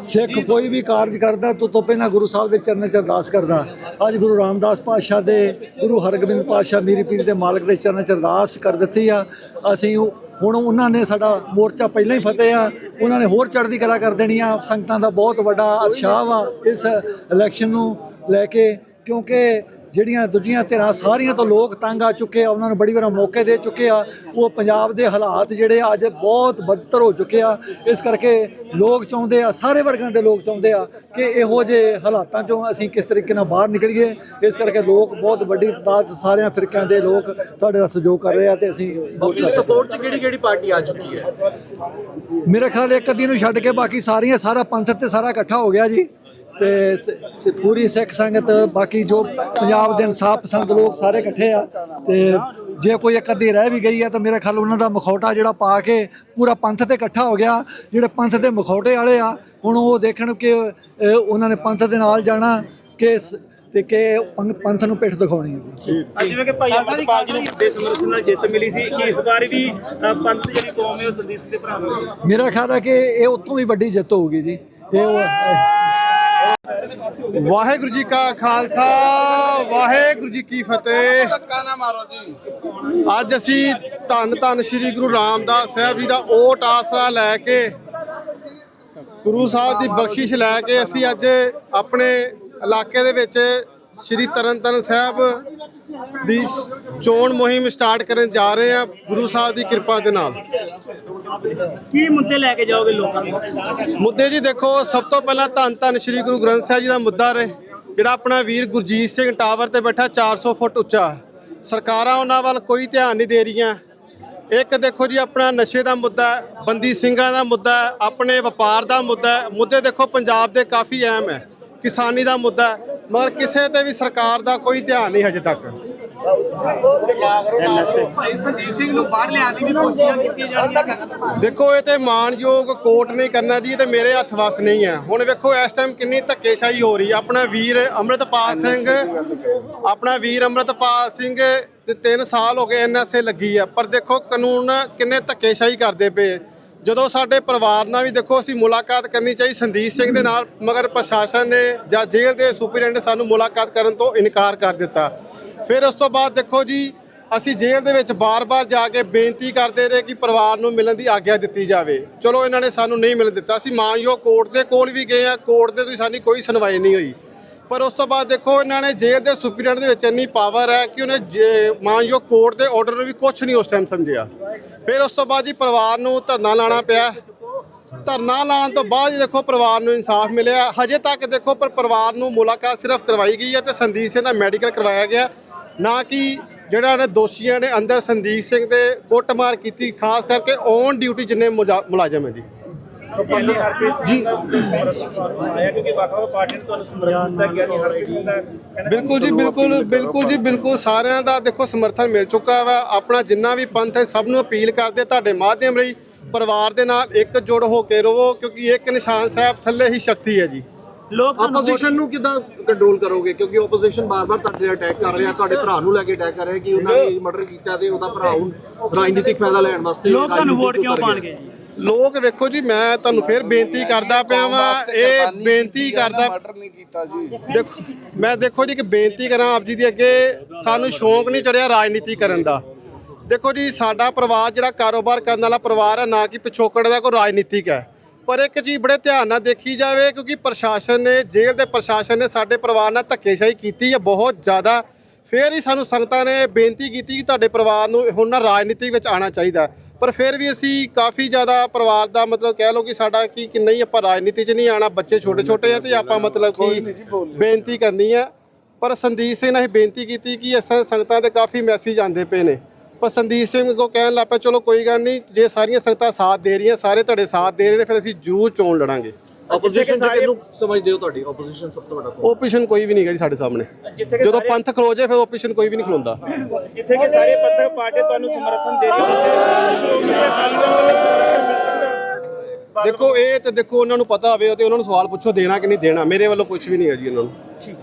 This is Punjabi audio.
ਸਿੱਖ ਕੋਈ ਵੀ ਕਾਰਜ ਕਰਦਾ, ਤੋਂ ਤੋਂ ਪਹਿਲਾਂ ਗੁਰੂ ਸਾਹਿਬ ਦੇ ਚਰਨਾਂ 'ਚ ਅਰਦਾਸ ਕਰਦਾ। ਅੱਜ ਗੁਰੂ ਰਾਮਦਾਸ ਪਾਤਸ਼ਾਹ ਦੇ, ਗੁਰੂ ਹਰਗੋਬਿੰਦ ਪਾਤਸ਼ਾਹ ਮੀਰੀ ਪੀਰ ਦੇ ਮਾਲਕ ਦੇ ਚਰਨਾਂ 'ਚ ਅਰਦਾਸ ਕਰ ਦਿੱਤੀ ਆ। ਅਸੀਂ ਹੁਣ ਉਹਨਾਂ ਨੇ ਸਾਡਾ ਮੋਰਚਾ ਪਹਿਲਾਂ ਹੀ ਫਤਿਹ ਆ। ਉਹਨਾਂ ਨੇ ਹੋਰ ਚੜ੍ਹਦੀ ਕਲਾ ਕਰ ਦੇਣੀ ਆ। ਸੰਗਤਾਂ ਦਾ ਬਹੁਤ ਵੱਡਾ ਉਤਸ਼ਾਹ ਵਾ ਇਸ ਇਲੈਕਸ਼ਨ ਨੂੰ ਲੈ ਕੇ। ਕਿਉਂਕਿ ਜਿਹੜੀਆਂ ਦੂਜੀਆਂ ਧਿਰਾਂ ਸਾਰੀਆਂ ਤੋਂ ਲੋਕ ਤੰਗ ਆ ਚੁੱਕੇ ਆ ਉਹਨਾਂ ਨੂੰ ਬੜੀ ਵਾਰ ਮੌਕੇ ਦੇ ਚੁੱਕੇ ਆ। ਉਹ ਪੰਜਾਬ ਦੇ ਹਾਲਾਤ ਜਿਹੜੇ ਅੱਜ ਬਹੁਤ ਬਦਤਰ ਹੋ ਚੁੱਕੇ ਆ। ਇਸ ਕਰਕੇ ਲੋਕ ਚਾਹੁੰਦੇ ਆ ਸਾਰੇ ਵਰਗਾਂ ਦੇ ਲੋਕ ਚਾਹੁੰਦੇ ਆ ਕਿ ਇਹੋ ਜਿਹੇ ਹਾਲਾਤਾਂ ਚੋਂ ਅਸੀਂ ਕਿਸ ਤਰੀਕੇ ਨਾਲ ਬਾਹਰ ਨਿਕਲੀਏ। ਇਸ ਕਰਕੇ ਲੋਕ ਬਹੁਤ ਵੱਡੀ ਤਾਦਾਦ ਸਾਰਿਆਂ ਫਿਰਕਿਆਂ ਦੇ ਲੋਕ ਸਾਡੇ ਨਾਲ ਸਹਿਯੋਗ ਕਰ ਰਹੇ ਆ ਤੇ ਅਸੀਂ ਸਪੋਰਟ ਚ ਕਿਹੜੀ ਕਿਹੜੀ ਪਾਰਟੀ ਆ ਚੁੱਕੀ ਹੈ? ਮੇਰੇ ਖਿਆਲ ਇੱਕ ਅੱਧੀ ਨੂੰ ਛੱਡ ਕੇ ਬਾਕੀ ਸਾਰੀਆਂ ਸਾਰਾ ਪੰਥ ਤੇ ਸਾਰਾ ਇਕੱਠਾ ਹੋ ਗਿਆ ਜੀ। ਤੇ ਸ- ਪੂਰੀ ਸਿੱਖ ਸੰਗਤ ਬਾਕੀ ਜੋ ਪੰਜਾਬ ਦੇ ਇਨਸਾਫ ਪਸੰਦ ਲੋਕ ਸਾਰੇ ਇਕੱਠੇ ਆ ਤੇ ਜੇ ਕੋਈ ਇੱਕ ਅੱਧੀ ਰਹਿ ਵੀ ਗਈ ਆ ਤਾਂ ਮੇਰੇ ਖਿਆਲ ਉਹਨਾਂ ਦਾ ਮਖੌਟਾ ਜਿਹੜਾ ਪਾ ਕੇ ਪੂਰਾ ਪੰਥ ਤੇ ਇਕੱਠਾ ਹੋ ਗਿਆ। ਜਿਹੜੇ ਪੰਥ ਦੇ ਮਖੌਟੇ ਵਾਲੇ ਆ ਹੁਣ ਉਹ ਦੇਖਣ ਕਿ ਅ, ਉਹਨਾਂ ਨੇ ਪੰਥ ਦੇ ਨਾਲ ਜਾਣਾ ਕਿ ਸ- ਤੇ ਕਿ ਪੰਥ ਪੰਥ ਨੂੰ ਪਿੱਠ ਦਿਖਾਉਣੀ ਹੈ। ਅੱਜ ਜਿਵੇਂ ਕਿ ਭਾਈ ਅਮਰਪਾਲ ਜੀ ਨੂੰ ਵੱਡੇ ਸਮਰਥਨ ਨਾਲ ਜਿੱਤ ਮਿਲੀ ਸੀ ਕਿ ਇਸ ਵਾਰ ਵੀ ਅ, ਪੰਥ ਜਿਹੜੀ ਕੌਮ ਹੈ ਉਹ ਸੰਦੀਪ ਸਿੰਘ ਦੇ ਭਰਾ ਨੂੰ ਮੇਰਾ ਖਿਆਲ ਹੈ ਕਿ ਇਹ ਉਤੋਂ ਵੀ ਵੱਡੀ ਜਿੱਤ ਹੋਊਗੀ ਜੀ। ਇਹ ਉਹ ਵਾਹਿਗੁਰੂ ਜੀ ਕਾ ਖਾਲਸਾ ਵਾਹਿਗੁਰੂ ਜੀ ਕੀ ਫਤਿਹ। ਧੱਕਾ ਨਾ ਮਾਰੋ ਜੀ। ਅੱਜ ਅਸੀਂ ਧੰਨ ਧੰਨ ਸ੍ਰੀ ਗੁਰੂ ਰਾਮਦਾਸ ਸਾਹਿਬ ਜੀ ਦਾ ਓਟ ਆਸਰਾ ਲੈ ਕੇ ਗੁਰੂ ਸਾਹਿਬ ਦੀ ਬਖਸ਼ਿਸ਼ ਲੈ ਕੇ ਅਸੀਂ ਅੱਜ ਆਪਣੇ ਇਲਾਕੇ ਦੇ ਵਿੱਚ ਸ੍ਰੀ ਤਰਨਤਾਰਨ ਸਾਹਿਬ ਦੀ ਚੋਣ ਮੁਹਿੰਮ ਸਟਾਰਟ ਕਰਨ ਜਾ ਰਹੇ ਹਾਂ। ਗੁਰੂ ਸਾਹਿਬ ਦੀ ਕਿਰਪਾ ਦੇ ਨਾਲ। ਕੀ ਮੁੱਦੇ ਲੈ ਕੇ ਜਾਓਗੇ ਲੋਕਾਂ ਦੇ ਮੁੱਦੇ ਜੀ ਦੇਖੋ, ਸਭ ਤੋਂ ਪਹਿਲਾਂ ਧੰਨ ਧੰਨ ਸ੍ਰੀ ਗੁਰੂ ਗ੍ਰੰਥ ਸਾਹਿਬ ਜੀ ਦਾ ਮੁੱਦਾ ਰਹੇ, ਜਿਹੜਾ ਆਪਣਾ ਵੀਰ ਗੁਰਜੀਤ ਸਿੰਘ ਟਾਵਰ ਤੇ ਬੈਠਾ 400 ਫੁੱਟ ਉੱਚਾ। ਸਰਕਾਰਾਂ ਉਹਨਾਂ ਵੱਲ ਕੋਈ ਧਿਆਨ ਨਹੀਂ ਦੇ ਰਹੀਆਂ। ਇੱਕ ਦੇਖੋ ਜੀ, ਆਪਣਾ ਨਸ਼ੇ ਦਾ ਮੁੱਦਾ ਬੰਦੀ ਸਿੰਘਾਂ ਦਾ ਮੁੱਦਾ ਆਪਣੇ ਵਪਾਰ ਦਾ ਮੁੱਦਾ ਮੁੱਦੇ ਦੇਖੋ, ਪੰਜਾਬ ਦੇ ਕਾਫੀ ਅਹਿਮ ਹੈ, ਕਿਸਾਨੀ ਦਾ ਮੁੱਦਾ ਮਗਰ ਕਿਸੇ ਤੇ ਵੀ ਸਰਕਾਰ ਦਾ ਕੋਈ ਧਿਆਨ ਨਹੀਂ ਹਜੇ ਤੱਕ। ਭਾਈ ਸੰਦੀਪ ਸਿੰਘ ਨੂੰ ਬਾਹਰ ਲਿਆਉਣ ਦੀ ਵੀ ਕੋਸ਼ਿਸ਼ਾਂ ਕੀਤੀਆਂ ਜਾਣਗੀਆਂ। ਦੇਖੋ ਇਹ ਤੇ ਮਾਨਯੋਗ ਕੋਰਟ ਨੇ ਕਰਨਾ ਜੀ ਇਹ ਤੇ ਮੇਰੇ ਹੱਥ ਵਸ ਨਹੀਂ ਹੈ। ਹੁਣ ਵੇਖੋ ਇਸ ਟਾਈਮ ਕਿੰਨੀ ਧੱਕੇਸ਼ਾਹੀ ਹੋ ਰਹੀ ਹੈ। ਆਪਣਾ ਵੀਰ ਅੰਮ੍ਰਿਤਪਾਲ ਸਿੰਘ ਆਪਣਾ ਵੀਰ ਅੰਮ੍ਰਿਤਪਾਲ ਸਿੰਘ ਤੇ 3 ਸਾਲ ਹੋ ਗਏ ਐਨਐਸਏ ਲੱਗੀ ਆ ਪਰ ਦੇਖੋ ਕਾਨੂੰਨ ਕਿੰਨੇ ਧੱਕੇਸ਼ਾਹੀ ਕਰਦੇ ਪਏ। ਜਦੋਂ ਸਾਡੇ ਪਰਿਵਾਰ ਨਾਲ ਵੀ ਦੇਖੋ ਅਸੀਂ ਮੁਲਾਕਾਤ ਕਰਨੀ ਚਾਹੀ, ਸੰਦੀਪ ਸਿੰਘ ਦੇ ਨਾਲ, ਮਗਰ ਪ੍ਰਸ਼ਾਸਨ ਨੇ ਜਾਂ ਜੇਲ੍ਹ ਦੇ ਸੁਪਰਡੈਂਟ ਨੇ ਸਾਨੂੰ ਮੁਲਾਕਾਤ ਕਰਨ ਤੋਂ ਇਨਕਾਰ ਕਰ ਦਿੱਤਾ। ਫਿਰ ਉਸ ਤੋਂ ਬਾਅਦ ਦੇਖੋ ਜੀ, ਅਸੀਂ ਜੇਲ੍ਹ ਦੇ ਵਿੱਚ ਬਾਰ-ਬਾਰ ਜਾ ਕੇ ਬੇਨਤੀ ਕਰਦੇ ਰਹੇ ਕਿ ਪਰਿਵਾਰ ਨੂੰ ਮਿਲਣ ਦੀ ਆਗਿਆ ਦਿੱਤੀ ਜਾਵੇ। ਚਲੋ, ਇਹਨਾਂ ਨੇ ਸਾਨੂੰ ਨਹੀਂ ਮਿਲਣ ਦਿੱਤਾ। ਅਸੀਂ ਮਾਨਯੋਗ ਕੋਰਟ ਦੇ ਕੋਲ ਵੀ ਗਏ ਆ ਕੋਰਟ ਦੇ ਤੁਸੀਂ ਸਾਡੀ ਕੋਈ ਸੁਣਵਾਈ ਨਹੀਂ ਹੋਈ। ਪਰ ਉਸ ਤੋਂ ਬਾਅਦ ਦੇਖੋ, ਇਹਨਾਂ ਨੇ ਜੇਲ੍ਹ ਦੇ ਸੁਪਰਡੈਂਟ ਦੇ ਵਿੱਚ ਇੰਨੀ ਪਾਵਰ ਹੈ ਕਿ ਉਹਨੇ ਜੇ- ਮਾਨਯੋਗ ਕੋਰਟ ਦੇ ਆਰਡਰ ਨੂੰ ਵੀ ਕੁਝ ਨਹੀਂ ਉਸ ਟਾਈਮ ਸਮਝਿਆ। ਫਿਰ ਉਸ ਤੋਂ ਬਾਅਦ ਜੀ ਪਰਿਵਾਰ ਨੂੰ ਧਰਨਾ ਲਾਣਾ ਪਿਆ। ਧਰਨਾ ਲਾਉਣ ਤੋਂ ਬਾਅਦ ਹੀ ਦੇਖੋ ਪਰਿਵਾਰ ਨੂੰ ਇਨਸਾਫ ਮਿਲਿਆ। ਹਜੇ ਤੱਕ ਦੇਖੋ ਪਰ ਪਰਿਵਾਰ ਨੂੰ ਮੁਲਾਕਾਤ ਸਿਰਫ ਕਰਵਾਈ ਗਈ ਹੈ ਤੇ ਸੰਦੀਪ ਸਿੰਘ ਦਾ ਮੈਡੀਕਲ ਕਰਵਾਇਆ ਗਿਆ। ਨਾ ਕਿ ਜਿਹੜਾ ਨੇ ਦੋਸ਼ੀਆਂ ਨੇ ਅੰਦਰ ਸੰਦੀਪ ਸਿੰਘ ਦੇ ਕੁੱਟਮਾਰ ਕੀਤੀ, ਖਾਸ ਕਰਕੇ ਔਨ ਡਿਊਟੀ ਜਿੰਨੇ ਮੁਜਾ- ਮੁਲਾਜ਼ਮ ਹੈ ਜੀ। ਜੀ। ਆਇਆ? ਕਿਉਂਕਿ ਵੱਖ-ਵੱਖ ਪਾਰਟੀਆਂ ਨੇ ਤੁਹਾਨੂੰ ਸਮਰਥਨ ਦਿੱਤਾ ਗਿਆ ਨਹੀਂ ਹਰਪ੍ਰੀਤ ਸਿੰਘ ਦਾ ਬਿਲਕੁਲ ਜੀ ਬਿਲਕੁਲ ਬਿਲਕੁਲ ਜੀ ਬਿਲਕੁਲ ਸਾਰਿਆਂ ਦਾ ਦੇਖੋ ਸਮਰਥਨ ਮਿਲ ਚੁੱਕਾ ਵਾ। ਆਪਣਾ ਜਿੰਨਾ ਵੀ ਪੰਥ ਹੈ ਸਭ ਨੂੰ ਅਪੀਲ ਕਰਦੇ ਤੁਹਾਡੇ ਮਾਧਿਅਮ ਰਹੀ ਪਰਿਵਾਰ ਦੇ ਨਾਲ ਇੱਕ ਜੁੜ ਹੋ ਕੇ ਰਹੋ ਕਿਉਂਕਿ ਇੱਕ ਨਿਸ਼ਾਨ ਸਾਹਿਬ ਥੱਲੇ ਹੀ ਸ਼ਕਤੀ ਹੈ ਜੀ। ਲੋਕ ਆਪੋਜੀਸ਼ਨ ਨੂੰ ਕਿਦਾਂ ਕੰਟਰੋਲ ਕਰੋਗੇ? ਕਿਉਂਕਿ ਆਪੋਜੀਸ਼ਨ ਬਾਰ-ਬਾਰ ਤੁਹਾਡੇ ਤੇ ਅਟੈਕ ਕਰ ਰਿਹਾ ਤੁਹਾਡੇ ਭਰਾ ਨੂੰ ਲੈ ਕੇ ਅਟੈਕ ਕਰ ਰਿਹਾ ਕਿ ਉਹਨਾਂ ਨੇ ਮਰਡਰ ਕੀਤਾ ਤੇ ਉਹਦਾ ਭਰਾ ਹੁਣ ਰਾਜਨੀਤਿਕ ਫਾਇਦਾ ਲੈਣ ਵਾਸਤੇ ਲੋਕ ਤੁਹਾਨੂੰ ਵੋਟ ਕਿਉਂ। ਪਾਣਗੇ ਜੀ? ਲੋਕ ਵੇਖੋ ਜੀ, ਮੈਂ ਤੁਹਾਨੂੰ ਫੇਰ ਬੇਨਤੀ ਕਰਦਾ ਪਿਆ ਵਾਂ, ਇਹ ਬੇਨਤੀ ਕਰਦਾ ਮਰਡਰ ਨਹੀਂ ਕੀਤਾ ਜੀ ਦੇਖੋ, ਮੈਂ ਦੇਖੋ ਜੀ ਕਿ ਬੇਨਤੀ ਕਰਾਂ ਆਪ ਜੀ ਦੇ ਅੱਗੇ, ਸਾਨੂੰ ਸ਼ੌਂਕ ਨਹੀਂ ਚੜਿਆ ਰਾਜਨੀਤੀ ਕਰਨ ਦਾ। ਦੇਖੋ ਜੀ, ਸਾਡਾ ਪਰਿਵਾਰ ਜਿਹੜਾ ਕਾਰੋਬਾਰ ਕਰਨ ਵਾਲਾ ਪਰਿਵਾਰ ਹੈ, ਨਾ ਕਿ ਪਿਛੋਕੜ ਦਾ, ਕੋਈ ਰਾਜਨੀਤਿਕ ਹੈ। ਪਰ ਇੱਕ ਚੀਜ਼ ਬੜੇ ਧਿਆਨ ਨਾਲ ਦੇਖੀ ਜਾਵੇ, ਕਿਉਂਕਿ ਪ੍ਰਸ਼ਾਸਨ ਨੇ, ਜੇਲ੍ਹ ਦੇ ਪ੍ਰਸ਼ਾਸਨ ਨੇ ਸਾਡੇ ਪਰਿਵਾਰ ਨਾਲ ਧੱਕੇਸ਼ਾਹੀ ਕੀਤੀ ਹੈ ਬਹੁਤ ਜ਼ਿਆਦਾ। ਫਿਰ ਹੀ ਸਾਨੂੰ ਸੰਗਤਾਂ ਨੇ ਬੇਨਤੀ ਕੀਤੀ ਕਿ ਤੁਹਾਡੇ ਪਰਿਵਾਰ ਨੂੰ ਹੁਣ ਨਾ ਰਾਜਨੀਤੀ ਵਿੱਚ ਆਉਣਾ ਚਾਹੀਦਾ। ਪਰ ਫਿਰ ਵੀ ਅਸੀਂ ਕਾਫੀ ਜ਼ਿਆਦਾ ਪਰਿਵਾਰ ਦਾ ਮਤਲਬ ਕਹਿ ਲਓ ਕਿ ਸਾਡਾ ਕੀ ਕਿ ਨਹੀਂ ਆਪਾਂ ਰਾਜਨੀਤੀ 'ਚ ਨਹੀਂ ਆਣਾ ਬੱਚੇ ਛੋਟੇ ਛੋਟੇ ਆ ਤੇ ਆਪਾਂ ਮਤਲਬ ਕਿ। ਬੇਨਤੀ ਕਰਨੀ ਆ। ਪਰ ਸੰਦੀਪ ਸਿੰਘ ਨੇ ਇਹ ਬੇਨਤੀ ਕੀਤੀ ਕਿ ਅਸਾਂ ਸੰਗਤਾਂ ਦੇ ਕਾਫੀ ਮੈਸੇਜ ਆਉਂਦੇ ਪਏ ਨੇ। ਪਰ ਸੰਦੀਪ ਸਿੰਘ ਕੋ ਕਹਿਣ ਲੱਗ ਪਿਆ ਚਲੋ ਕੋਈ ਗੱਲ ਨਹੀਂ ਜੇ ਸਾਰੀਆਂ ਸੰਗਤਾਂ ਸਾਥ ਦੇ ਰਹੀਆਂ ਸਾਰੇ ਤੁਹਾਡੇ ਸਾਥ ਦੇ ਰਹੇ ਨੇ ਫਿਰ ਅਸੀਂ ਜ਼ਰੂਰ ਚੋਣ ਲੜਾਂਗੇ। ਆਪੋਜੀਸ਼ਨ ਚ ਕਿਹਨੂੰ ਸਮਝਦੇ ਹੋ ਤੁਹਾਡੀ ਆਪੋਜੀਸ਼ਨ ਸਭ ਤੋਂ ਵੱਡਾ? ਓਪੀਸ਼ਨ ਕੋਈ ਵੀ ਨਹੀਂ ਗਾ ਜੀ ਸਾਡੇ ਸਾਹਮਣੇ। ਜਦੋਂ ਪੰਥ ਖਲੋ ਜਾਏ ਫਿਰ ਓਪੀਸ਼ਨ ਕੋਈ ਵੀ ਨਹੀਂ ਖਲੋਂਦਾ। ਜਿੱਥੇ ਕਿ ਸਾਰੇ ਪੱਤਰ ਪਾਰਟੀ ਤੁਹਾਨੂੰ ਸਮਰਥਨ ਦੇ ਰਹੀ ਹੈ ਦੇਖੋ, ਇਹ ਤੇ ਦੇਖੋ, ਉਹਨਾਂ ਨੂੰ ਪਤਾ ਹੋਵੇ ਤੇ ਉਹਨਾਂ ਨੂੰ ਸਵਾਲ ਪੁੱਛੋ, ਦੇਣਾ ਕਿ ਨਹੀਂ ਦੇਣਾ, ਮੇਰੇ ਵੱਲੋਂ ਕੁਝ ਵੀ ਨਹੀਂ ਹੈ ਜੀ ਉਹਨਾਂ ਨੂੰ। ਠੀਕ।